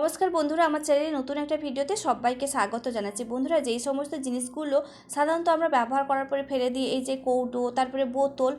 নমস্কার বন্ধুরা, আমার চ্যানেলে নতুন একটা ভিডিওতে সবাইকে স্বাগত জানাচ্ছি। বন্ধুরা, যেই সমস্ত জিনিসগুলো সাধারণত আমরা ব্যবহার করার পরে ফেলে দিই, এই যে কৌটো, তারপরে বোতল,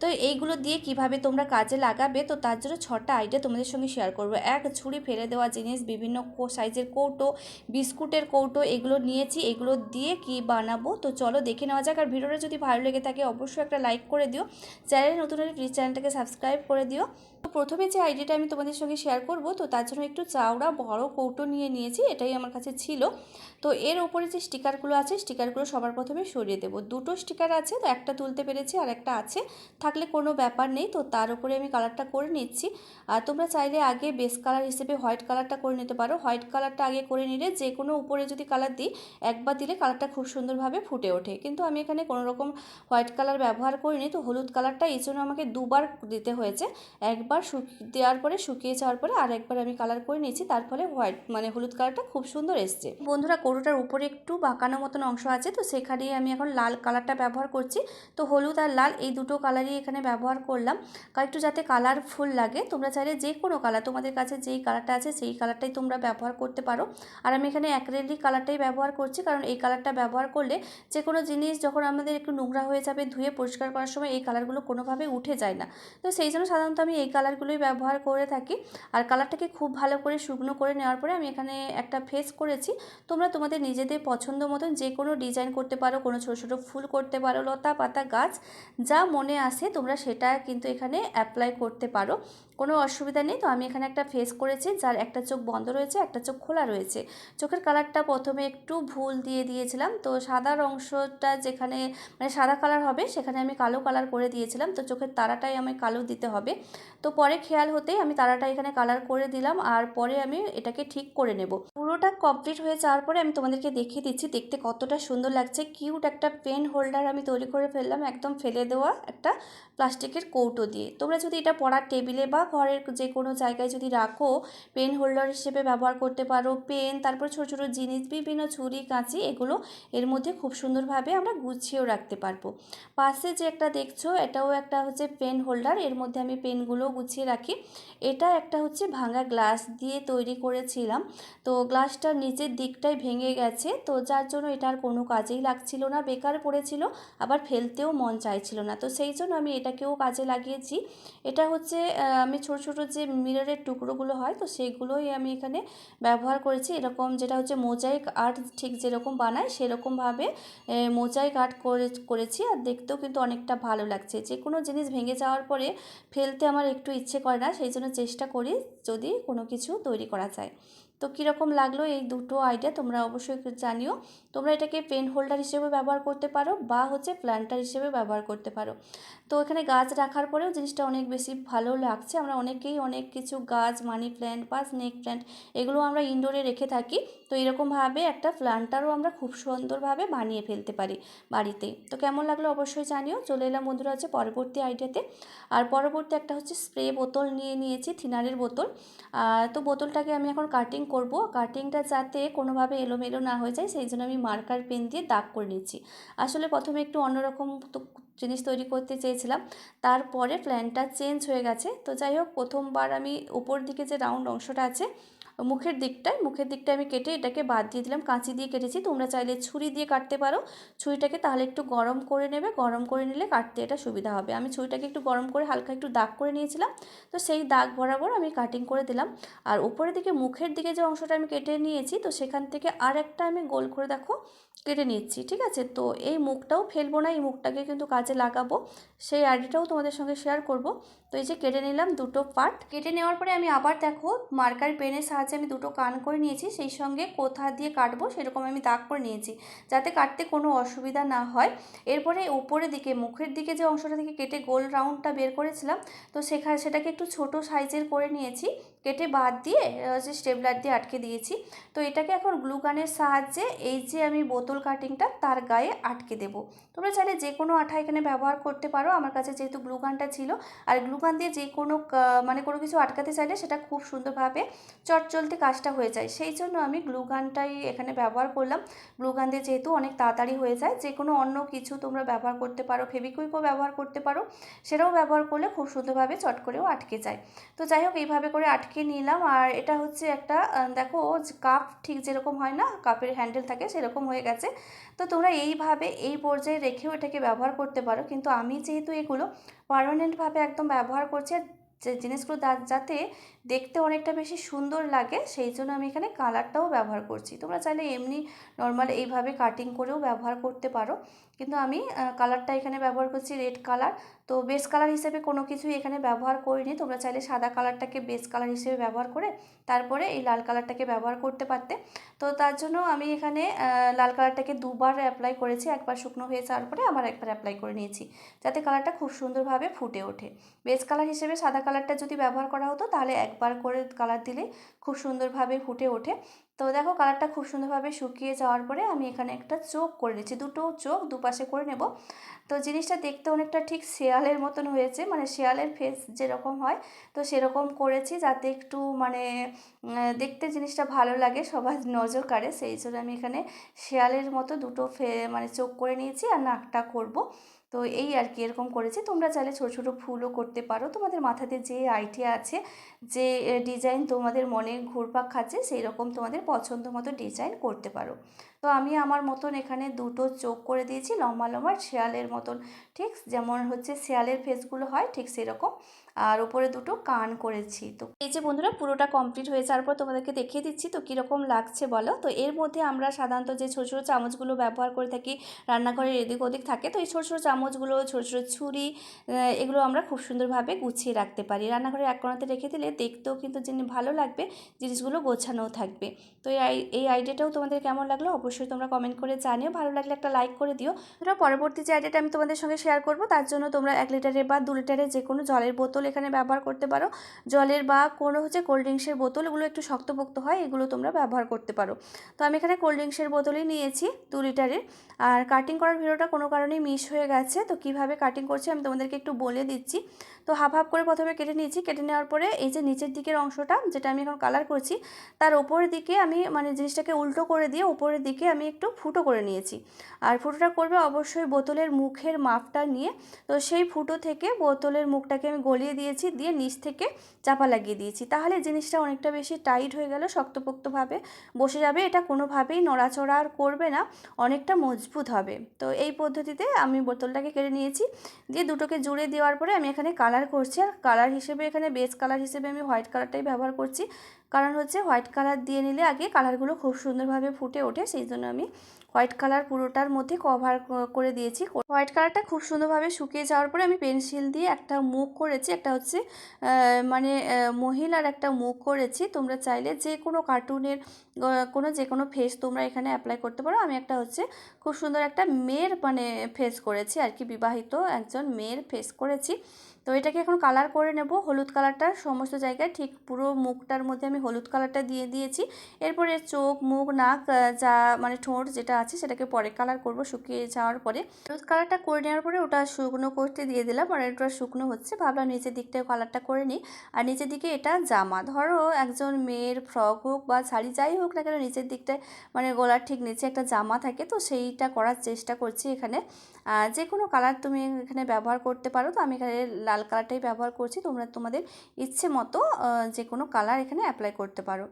তো এইগুলো দিয়ে কীভাবে তোমরা কাজে লাগাবে, তো তার জন্য ছটা আইডিয়া তোমাদের সঙ্গে শেয়ার করব। এক, ছুরি ফেলে দেওয়া জিনিস, বিভিন্ন সাইজের কৌটো, বিস্কুটের কৌটো, এগুলো নিয়েছি, এগুলো দিয়ে কি বানাবো, তো চলো দেখে নেওয়া যাক। আর ভিডিওটা যদি ভালো লেগে থাকে, অবশ্যই একটা লাইক করে দিও। চ্যানেলে নতুন হলে প্লিজ চ্যানেলটাকে সাবস্ক্রাইব করে দিও। তো প্রথমে যে আইডিয়াটা আমি তোমাদের সঙ্গে শেয়ার করব, তো তার জন্য একটু চাওড়া বড় কৌটো নিয়ে নিয়েছি, এটাই আমার কাছে ছিল। তো এর ওপরে যে স্টিকারগুলো আছে, স্টিকারগুলো সবার প্রথমে সরিয়ে দেবো। দুটো স্টিকার আছে, তো একটা তুলতে পেরেছি আর একটা আছে। থাকলে কোনো ব্যাপার নেই, তো তার উপরে আমি কালারটা করে নিচ্ছি। আর তোমরা চাইলে আগে বেস কালার হিসেবে হোয়াইট কালারটা করে নিতে পারো। হোয়াইট কালারটা আগে করে নিলে যে কোনো উপরে যদি কালার দিই, একবার দিলে কালারটা খুব সুন্দরভাবে ফুটে ওঠে। কিন্তু আমি এখানে কোনো রকম হোয়াইট কালার ব্যবহার করিনি, তো হলুদ কালারটা এই জন্য আমাকে দুবার দিতে হয়েছে। একবার দেওয়ার পরে, শুকিয়ে যাওয়ার পরে আর একবার আমি কালার করে নিয়েছি তার ফলে হোয়াইট মানে হলুদ কালারটা খুব সুন্দর এসছে। বন্ধুরা, গরুটার উপরে একটু বাঁকানো মতন অংশ আছে, তো সেখানেই আমি এখন লাল কালারটা ব্যবহার করছি। তো হলুদ আর লাল এই দুটো কালারই এখানে ব্যবহার করলাম। কারণ একটু যাতে কালারফুল লাগে, তোমরা চাইলে যে কোনো কালার তোমাদের কাছে যেই কালারটা আছে সেই কালারটাই তোমরা ব্যবহার করতে পারো। আর আমি এখানে অ্যাক্রেলিক কালারটাই ব্যবহার করছি, কারণ এই কালারটা ব্যবহার করলে যে কোনো জিনিস যখন আমাদের একটু নোংরা হয়ে যাবে, ধুয়ে পরিষ্কার করার সময় এই কালারগুলো কোনোভাবে উঠে যায় না। তো সেই জন্য সাধারণত আমি এই কালারগুলোই ব্যবহার করে থাকি। আর কালারটাকে খুব ভালো করে শুকনো করে নেওয়ার পরে আমি এখানে একটা ফেস করেছি। তোমরা তোমাদের নিজেদের পছন্দ মতন যে কোনো ডিজাইন করতে পারো, কোনো ছোটো ছোটো ফুল করতে পারো, লতা পাতা গাছ, যা মনে আসে তোমরা সেটা কিন্তু এখানে অ্যাপ্লাই করতে পারো। কোনো অসুবিধা নেই। তো আমি এখানে একটা ফেস করেছি, যার একটা চোখ বন্ধ রয়েছে, একটা চোখ খোলা রয়েছে। চোখের কালারটা প্রথমে একটু ভুল দিয়ে দিয়েছিলাম। তো সাদার অংশটা যেখানে মানে সাদা কালার হবে, সেখানে আমি কালো কালার করে দিয়েছিলাম। তো চোখের তারাটাই আমি কালো দিতে হবে। তো পরে খেয়াল হতেই আমি তারাটা এখানে কালার করে দিলাম আর পরে আমি এটাকে ঠিক করে নেব। পুরোটা কমপ্লিট হয়ে যাওয়ার পরে আমি তোমাদেরকে দেখিয়ে দিচ্ছি, দেখতে কতটা সুন্দর লাগছে। কিউট একটা পেন হোল্ডার আমি তৈরি করে ফেললাম, একদম ফেলে দেওয়া একটা প্লাস্টিকের কৌটো দিয়ে। তোমরা যদি এটা পড়ার টেবিলে বা ঘরের যে কোনো জায়গায় যদি রাখো পেন হোল্ডার হিসেবে ব্যবহার করতে পারো পেন তারপর ছোটো ছোটো জিনিস, বিভিন্ন ছুরি, কাঁচি, এগুলো এর মধ্যে খুব সুন্দরভাবে আমরা গুছিয়েও রাখতে পারব। পাশে যে একটা দেখছ, এটাও একটা হচ্ছে পেন হোল্ডার এর মধ্যে আমি পেনগুলো গুছিয়ে রাখি। এটা একটা হচ্ছে ভাঙা গ্লাস দিয়ে তৈরি করেছিলাম। তো গ্লাসটার নিচের দিকটাই ভেঙে গেছে, তো যার জন্য এটা আর কোনো কাজেই লাগছিল না, বেকার পড়েছিল, আবার ফেলতেও মন চাইছিল না। তো সেই জন্য আমি এটাকেও কাজে লাগিয়েছি। এটা হচ্ছে আমি ছোট ছোট যে মিররের টুকরোগুলো হয়, তো সেগুলোই আমি এখানে ব্যবহার করেছি। এরকম যেটা হচ্ছে মোজাইক আর্ট ঠিক যেরকম বানায়, সেরকমভাবে মোজাইক আর্ট করে, করেছি আর দেখতেও কিন্তু অনেকটা ভালো লাগছে। যে কোনো জিনিস ভেঙে যাওয়ার পরে ফেলতে আমার একটু ইচ্ছে করে না, সেই জন্য চেষ্টা করি যদি কোনো কিছু তৈরি করা যায়। তো কীরকম লাগল এই দুটো আইডিয়া তোমরা অবশ্যই জানিও। তোমরা এটাকে পেন হোল্ডার হিসেবে ব্যবহার করতে পারো বা হচ্ছে প্ল্যান্টার হিসেবে ব্যবহার করতে পারো। তো এখানে গাছ রাখার পরেও জিনিসটা অনেক বেশি ভালো লাগছে। আমরা অনেকেই অনেক কিছু গাছ মানি প্ল্যান্ট বা স্নেক প্ল্যান্ট এগুলো আমরা ইনডোরে রেখে থাকি। তো এরকমভাবে একটা প্ল্যান্টারও আমরা খুব সুন্দরভাবে বানিয়ে ফেলতে পারি বাড়িতে। তো কেমন লাগল অবশ্যই জানিও। চলে এলাম বন্ধুরা হচ্ছে পরবর্তী আইডিয়াতে আর পরবর্তী একটা হচ্ছে স্প্রে বোতল নিয়ে নিয়েছি থিনারের বোতল। তো বোতলটাকে আমি এখন কাটিং করব কাটিংটা যাতে কোনোভাবে এলোমেলো না হয়ে যায়, সেই জন্য আমি মার্কার পেন দিয়ে দাগ করে নিচ্ছি। আসলে প্রথমে একটু অন্যরকম জিনিস তৈরি করতে চেয়েছিলাম, তারপরে প্ল্যানটা চেঞ্জ হয়ে গেছে। তো যাই হোক, প্রথমবার আমি উপর দিকে যে রাউন্ড অংশটা আছে মুখের দিকটায়, মুখের দিকটা আমি কেটে এটাকে বাদ দিয়ে দিলাম। কাঁচি দিয়ে কেটেছি। তোমরা চাইলে ছুরি দিয়ে কাটতে পারো। ছুরিটাকে তাহলে একটু গরম করে নেবে। গরম করে নিলে কাটতে এটা সুবিধা হবে। আমি ছুরিটাকে একটু গরম করে হালকা একটু দাগ করে নিয়েছিলাম। তো সেই দাগ বরাবর আমি কাটিং করে দিলাম। আর উপরের দিকে মুখের দিকে যে অংশটা আমি কেটে নিয়েছি, তো সেখান থেকে আর একটা আমি গোল করে দেখো কেটে নিচ্ছি, ঠিক আছে? তো এই মুখটাও ফেলব না, এই মুখটাকে কিন্তু কাজে লাগাবো। সেই আইডিটাও তোমাদের সঙ্গে শেয়ার করব। তো এই যে কেটে নিলাম দুটো পার্ট। কেটে নেওয়ার পরে আমি আবার দেখো মার্কার পেনের সাহায্যে আমি দুটো কান করে নিয়েছি, সেই সঙ্গে কোথা দিয়ে কাটবো সেরকম আমি দাগ করে নিয়েছি, যাতে কাটতে কোনো অসুবিধা না হয়। এরপরে উপরের দিকে, মুখের দিকে যে অংশটা থেকে কেটে গোল রাউন্ডটা বের করেছিলাম, তো সেখানে সেটাকে একটু ছোট সাইজের করে নিয়েছি, কেটে বাদ দিয়ে যে স্টেবলার দিয়ে আটকে দিয়েছি। তো এটাকে এখন গ্লু গানের সাহায্যে এই যে আমি বোতল কাটিংটা তার গায়ে আটকে দেব। তোমরা চাইলে যে কোনো আঠা এখানে ব্যবহার করতে পারো, আমার কাছে যেহেতু গ্লু গানটা ছিল, আর গ্লু গান দিয়ে যে কোনো মানে কোনো কিছু আটকাতে চাইলে সেটা খুব সুন্দরভাবে চট চলতে কাজটা হয়ে যায়। সেই জন্য আমি গ্লু গানটাই এখানে ব্যবহার করলাম। গ্লু গান দিয়ে যেহেতু অনেক তাড়াতাড়ি হয়ে যায়, যে কোনো অন্য কিছু তোমরা ব্যবহার করতে পারো ফেবিকুইকও ব্যবহার করতে পারো, সেটাও ব্যবহার করলে খুব সুন্দরভাবে চট করেও আটকে যায়। তো যাই হোক, এইভাবে করে আটকে নিলাম। আর এটা হচ্ছে একটা দেখো কাপ ঠিক যেরকম হয় না, কাপের হ্যান্ডেল থাকে সেরকম হয়ে গেছে। তো তোমরা এইভাবে এই পর্যায়ে রেখেও এটাকে ব্যবহার করতে পারো। কিন্তু আমি যেহেতু এগুলো পারমানেন্টভাবে একদম ব্যবহার করছি করছে যে জিনিসগুলো যাতে দেখতে অনেকটা বেশি সুন্দর লাগে, সেই জন্য আমি এখানে কালারটাও ব্যবহার করছি। তোমরা চাইলে এমনি নর্মাল এইভাবে কাটিং করেও ব্যবহার করতে পারো। কিন্তু আমি কালারটা এখানে ব্যবহার করছি রেড কালার তো বেস কালার হিসেবে কোনো কিছুই এখানে ব্যবহার করিনি। তোমরা চাইলে সাদা কালারটাকে বেস কালার হিসেবে ব্যবহার করে তারপরে এই লাল কালারটাকে ব্যবহার করতে পারতে। তো তার জন্য আমি এখানে লাল কালারটাকে দুবার অ্যাপ্লাই করেছি। একবার শুকনো হয়ে যাওয়ার পরে আবার একবার অ্যাপ্লাই করে নিয়েছি, যাতে কালারটা খুব সুন্দরভাবে ফুটে ওঠে। বেস কালার হিসেবে সাদা কালারটা যদি ব্যবহার করা হতো তাহলে একবার করে কালার দিলে খুব সুন্দরভাবে ফুটে ওঠে। তো দেখো কালারটা খুব সুন্দরভাবে শুকিয়ে যাওয়ার পরে আমি এখানে একটা চোখ করে নিচ্ছি, দুটো চোখ দুপাশে করে নেব। তো জিনিসটা দেখতে অনেকটা ঠিক শেয়ালের মতন হয়েছে মানে শেয়ালের ফেস যেরকম হয়, তো সেরকম করেছি যাতে একটু মানে দেখতে জিনিসটা ভালো লাগে, সবার নজর কাড়ে। সেই জন্য আমি এখানে শেয়ালের মতো দুটো ফে মানে চোখ করে নিয়েছি আর নাকটা করব। তো এই আর কি এরকম করেছি। তোমরা চাইলে ছোটো ছোটো ফুলও করতে পারো। তোমাদের মাথাতে যে আইডিয়া আছে, যে ডিজাইন তোমাদের মনে ঘুরপাক খাচ্ছে সেই রকম তোমাদের পছন্দ মতো ডিজাইন করতে পারো। তো আমি আমার মতন এখানে দুটো চোখ করে দিয়েছি, লম্বা লম্বা শেয়ালের মতন। ঠিক যেমন হচ্ছে শেয়ালের ফেসগুলো হয়, ঠিক সেরকম। আর উপরে দুটো কান করেছি। তো এই যে বন্ধুরা, পুরোটা কমপ্লিট হয়ে যাওয়ার পর তোমাদেরকে দেখিয়ে দিচ্ছি তো কীরকম লাগছে বলো? তো এর মধ্যে আমরা সাধারণত যে ছোটো ছোটো চামচগুলো ব্যবহার করে থাকি রান্নাঘরের এদিক ওদিক থাকে, তো এই ছোটো ছোটো চামচগুলো, ছোটো ছোটো ছুরি এগুলো আমরা খুব সুন্দরভাবে গুছিয়ে রাখতে পারি। রান্নাঘরের এক কোণাতে রেখে দিলে দেখতেও কিন্তু যিনি ভালো লাগবে, জিনিসগুলো গোছানোও থাকবে। তো এই এই আইডিয়াটাও তোমাদের কেমন লাগল অবশ্যই তোমরা কমেন্ট করে জানিও। ভালো লাগলে একটা লাইক করে দিও। তোমরা পরবর্তী যে আইডিয়াটা আমি তোমাদের সঙ্গে শেয়ার করব, তার জন্য তোমরা এক লিটারের বা দু লিটারের যে কোনো জলের বোতল এখানে ব্যবহার করতে পারো। জলের বা কোনো হচ্ছে কোল্ড ড্রিঙ্কসের বোতল, এগুলো একটু শক্তপোক্ত হয়, এগুলো তোমরা ব্যবহার করতে পারো। তো আমি এখানে কোল্ড ড্রিঙ্কসের বোতলই নিয়েছি দু লিটারের আর কাটিং করার ভিডিওটা কোনো কারণেই মিস হয়ে গেছে। তো কীভাবে কাটিং করছি আমি তোমাদেরকে একটু বলে দিচ্ছি। তো হাফ হাফ করে প্রথমে কেটে নিয়েছি। কেটে নেওয়ার পরে এই যে নিচের দিকের অংশটা, যেটা আমি এখন কালার করছি, তার ওপরের দিকে আমি মানে জিনিসটাকে উল্টো করে দিয়ে ওপরের দিকে আমি একটু ফুটো করে নিয়েছি। আর ফুটোটা করবে অবশ্যই বোতলের মুখের মাপটা নিয়ে। তো সেই ফুটো থেকে বোতলের মুখটাকে আমি গলিয়ে দিয়েছি, দিয়ে নিচ থেকে চাপা লাগিয়ে দিয়েছি। তাহলে জিনিসটা অনেকটা বেশি টাইট হয়ে গেল, শক্তপোক্তভাবে বসে যাবে। এটা কোনোভাবেই নড়াচড়া আর করবে না, অনেকটা মজবুত হবে। তো এই পদ্ধতিতে আমি বোতলটাকে কেড়ে নিয়েছি। দিয়ে দুটোকে জুড়ে দেওয়ার পরে আমি এখানে কালার করছি। আর কালার হিসেবে এখানে বেস কালার হিসেবে আমি হোয়াইট কালারটাই ব্যবহার করছি। কারণ হচ্ছে হোয়াইট কালার দিয়ে নিলে আগে কালারগুলো খুব সুন্দরভাবে ফুটে ওঠে, সেই জন্য আমি হোয়াইট কালার পুরোটার মধ্যে কভার করে দিয়েছি। হোয়াইট কালারটা খুব সুন্দরভাবে শুকিয়ে যাওয়ার পরে আমি পেন্সিল দিয়ে একটা মুখ করেছি, একটা হচ্ছে মানে মহিলার একটা মুখ করেছি। তোমরা চাইলে যে কোনো কার্টুনের কোনো যে কোনো ফেস তোমরা এখানে অ্যাপ্লাই করতে পারো। আমি একটা হচ্ছে খুব সুন্দর একটা মেয়ের মানে ফেস করেছি আর কি, বিবাহিত একজন মেয়ের ফেস করেছি। তো এটাকে এখন কালার করে নেব। হলুদ কালারটা সমস্ত জায়গায় ঠিক পুরো মুখটার মধ্যে আমি হলুদ কালারটা দিয়ে দিয়েছি। এরপরে চোখ, মুখ, নাক যা মানে ঠোঁট যেটা আছে সেটাকে পরে কালার করব শুকিয়ে যাওয়ার পরে। হলুদ কালারটা করে নেওয়ার পরে ওটা শুকনো করতে দিয়ে দিলাম আর এটা শুকনো হচ্ছে। ভাবলাম নিচের দিকটাও কালারটা করে নিই। আর নিচের দিকে এটা জামা। ধরো একজন মেয়ের ফ্রক হোক বা শাড়ি যাই হোক না কেন নিচের দিকটায় মানে গলার ঠিক নিচে একটা জামা থাকে তো সেইটা করার চেষ্টা করছি এখানে। যে কোনো কালার তুমি এখানে ব্যবহার করতে পারো তো আমি এখানে লাল কালারটাই ব্যবহার করছি। তোমরা তোমাদের ইচ্ছে মতো যে কোনো কালার এখানে অ্যাপ্লাই করতে পারো।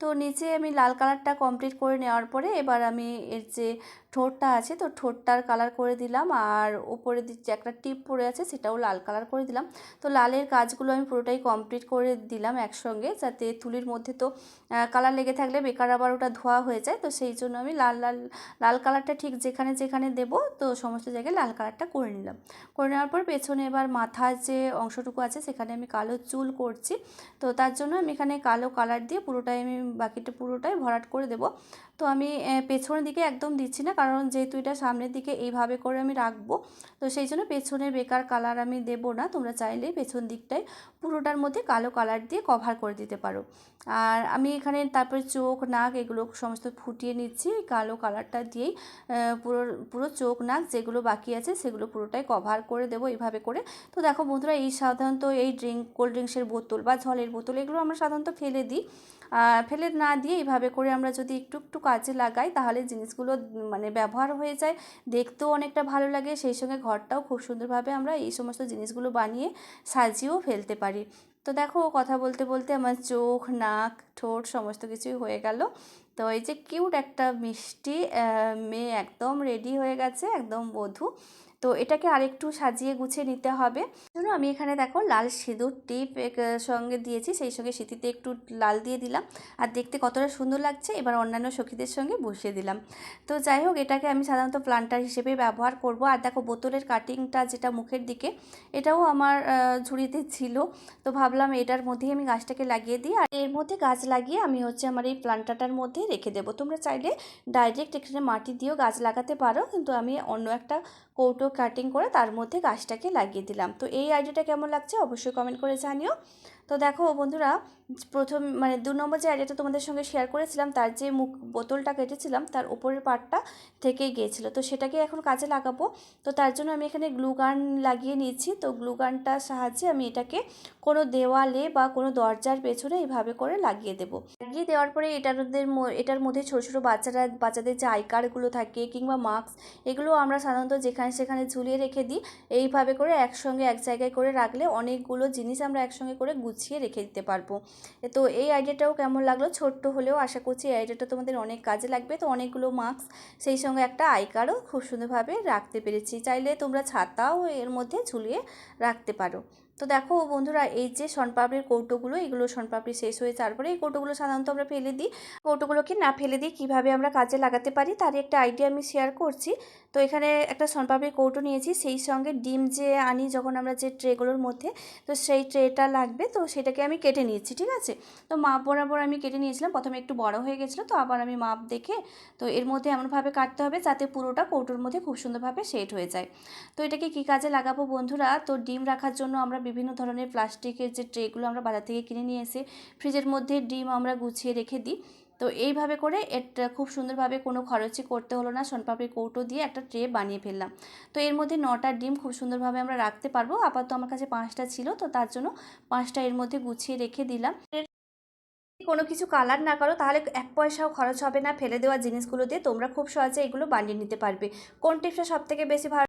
তো নিচে আমি লাল কালারটা কমপ্লিট করে নেওয়ার পরে এবার আমি এর যে ঠোঁটটা আছে তো ঠোঁটটার কালার করে দিলাম আর উপরে যে একটা টিপ পড়ে আছে সেটাও লাল কালার করে দিলাম। তো লালের কাজগুলো আমি পুরোটাই কমপ্লিট করে দিলাম একসঙ্গে যাতে তুলির মধ্যে তো কালার লেগে থাকলে বেকার আবার ওটা ধোয়া হয়ে যায়। তো সেই জন্য আমি লাল লাল লাল কালারটা ঠিক যেখানে যেখানে দেবো তো সমস্ত জায়গায় লাল কালারটা করে নিলাম। করে নেওয়ার পর পেছনে এবার মাথার যে অংশটুকু আছে সেখানে আমি কালো চুল করছি। তো তার জন্য আমি এখানে কালো কালার দিয়ে পুরোটাই আমি বাকিটা পুরোটাই ভরাট করে দেবো। তো আমি পেছনের দিকে একদম দিচ্ছি না। কারণ যেহেতু এটা সামনের দিকে এইভাবে করে আমি রাখব, তো সেই জন্য পেছনের বেকার কালার আমি দেবো না। তোমরা চাইলে পেছন দিকটায় পুরোটার মধ্যে কালো কালার দিয়ে কভার করে দিতে পারো। আর আমি এখানে তারপরে চোখ, নাক এগুলো সমস্ত ফুটিয়ে নিচ্ছি। কালো কালারটা দিয়েই পুরো পুরো চোখ, নাক যেগুলো বাকি আছে সেগুলো পুরোটাই কভার করে দেবো এইভাবে করে। তো দেখো বন্ধুরা, এই সাধারণত এই ড্রিঙ্ক কোল্ড ড্রিঙ্কসের বোতল বা জলের বোতল এগুলো আমরা সাধারণত ফেলে দিই। ফেলে না দিয়ে এইভাবে করে আমরা যদি একটু একটু কাজে লাগাই, তাহলে জিনিসগুলো মানে ব্যবহার হয়ে যায়। দেখতেও অনেকটা ভালো লাগে। সেই সঙ্গে ঘরটাও খুব সুন্দরভাবে আমরা এই সমস্ত জিনিসগুলো বানিয়ে সাজিয়েও ফেলতে পারি। তো দেখো, কথা বলতে বলতে আমার চোখ, নাক, ঠোঁট সমস্ত কিছুই হয়ে গেল। তো এই যে কিউট একটা মিষ্টি মেয়ে একদম রেডি হয়ে গেছে, একদম বধূ। তো এটাকে আরেকটু সাজিয়ে গুছিয়ে নিতে হবে। জন্য আমি এখানে দেখো লাল সিঁদুর টিপ সঙ্গে দিয়েছি, সেই সঙ্গে সিঁথিতে একটু লাল দিয়ে দিলাম। আর দেখতে কতটা সুন্দর লাগছে, এবার অন্যান্য সখীদের সঙ্গে বসিয়ে দিলাম। তো যাই হোক, এটাকে আমি সাধারণত প্লান্টার হিসেবে ব্যবহার করব। আর দেখো বোতলের কাটিংটা যেটা মুখের দিকে, এটাও আমার ঝুড়িতে ছিল। তো ভাবলাম এটার মধ্যেই আমি গাছটাকে লাগিয়ে দিই। আর এর মধ্যে গাছ লাগিয়ে আমি হচ্ছে আমার এই প্লান্টাটার মধ্যে রেখে দেবো। তোমরা চাইলে ডাইরেক্ট এখানে মাটি দিয়েও গাছ লাগাতে পারো, কিন্তু আমি অন্য একটা কৌটো কাটিং করে তার মধ্যে গাছটাকে লাগিয়ে দিলাম। তো এই আইডিয়াটা কেমন লাগছে? অবশ্যই কমেন্ট করে জানিও। তো দেখো বন্ধুরা, প্রথম মানে দু নম্বর যে আইডিয়াটা তোমাদের সঙ্গে শেয়ার করেছিলাম, তার যে মুখ বোতলটা কেটেছিলাম, তার উপরের পার্টটা থেকে গিয়েছিল। তো সেটাকে এখন কাজে লাগাবো। তো তার জন্য আমি এখানে গ্লু গান লাগিয়ে নিয়েছি। তো গ্লু গানটার সাহায্যে আমি এটাকে কোনো দেওয়ালে বা কোনো দরজার পেছনে এইভাবে করে লাগিয়ে দেবো। লাগিয়ে দেওয়ার পরে এটারদের ম- এটার মধ্যে ছোটো ছোটো বাচ্চারা, বাচ্চাদের যে আই কার্ডগুলো থাকে কিংবা মাস্ক এগুলো আমরা সাধারণত যেখানে সেখানে ঝুলিয়ে রেখে দিই। এইভাবে করে একসঙ্গে এক জায়গায় করে রাখলে অনেকগুলো জিনিস আমরা একসঙ্গে করে গুছিয়ে রেখে দিতে পারব। তো এই আইডিয়াটাও কেমন লাগল? ছোট্ট হলেও আশা করছি এই আইডিয়াটা তোমাদের অনেক কাজে লাগবে। তো অনেকগুলো মাস্ক সেই সঙ্গে একটা আই কার্ডও খুব সুন্দরভাবে রাখতে পেরেছি। চাইলে তোমরা ছাতাও এর মধ্যে ঝুলিয়ে রাখতে পারো। তো দেখো বন্ধুরা, এই যে শনপাপড়ির কৌটোগুলো, এগুলো শনপাপড়ি শেষ হয়ে তারপরে এই কৌটোগুলো সাধারণত আমরা ফেলে দিই। কৌটোগুলোকে না ফেলে দিয়ে কীভাবে আমরা কাজে লাগাতে পারি তারই একটা আইডিয়া আমি শেয়ার করছি। তো এখানে একটা শনপাপড়ির কৌটো নিয়েছি, সেই সঙ্গে ডিম যে আনি যখন আমরা যে ট্রেগুলোর মধ্যে, তো সেই ট্রেটা লাগবে, তো সেটাকে আমি কেটে নিয়েছি, ঠিক আছে? তো মাপ বরাবর আমি কেটে নিয়েছিলাম, প্রথমে একটু বড় হয়ে গেছিল, তো আবার আমি মাপ দেখে, তো এর মধ্যে এমনভাবে কাটতে হবে যাতে পুরোটা কৌটোর মধ্যে খুব সুন্দরভাবে সেট হয়ে যায়। তো এটাকে কী কাজে লাগাবো বন্ধুরা? তো ডিম রাখার জন্য আমরা বিভিন্ন ধরনের প্লাস্টিকের যে ট্রেগুলো আমরা বাজার থেকে কিনে নিয়ে এসে ফ্রিজের মধ্যে ডিম আমরা গুছিয়ে রেখে দিই। তো এইভাবে করে এটা খুব সুন্দরভাবে কোনো খরচই করতে হলো না। সোনপাপড়ির কৌটো দিয়ে একটা ট্রে বানিয়ে ফেললাম। তো এর মধ্যে নটা ডিম খুব সুন্দরভাবে আমরা রাখতে পারব। আপাতত আমার কাছে পাঁচটা ছিল, তো তার জন্য পাঁচটা এর মধ্যে গুছিয়ে রেখে দিলাম। কোনো কিছু কালার না করো, তাহলে এক পয়সাও খরচ হবে না। ফেলে দেওয়া জিনিসগুলো দিয়ে তোমরা খুব সহজে এগুলো বানিয়ে নিতে পারবে। কোন টিপসটা সব থেকে বেশি ভালো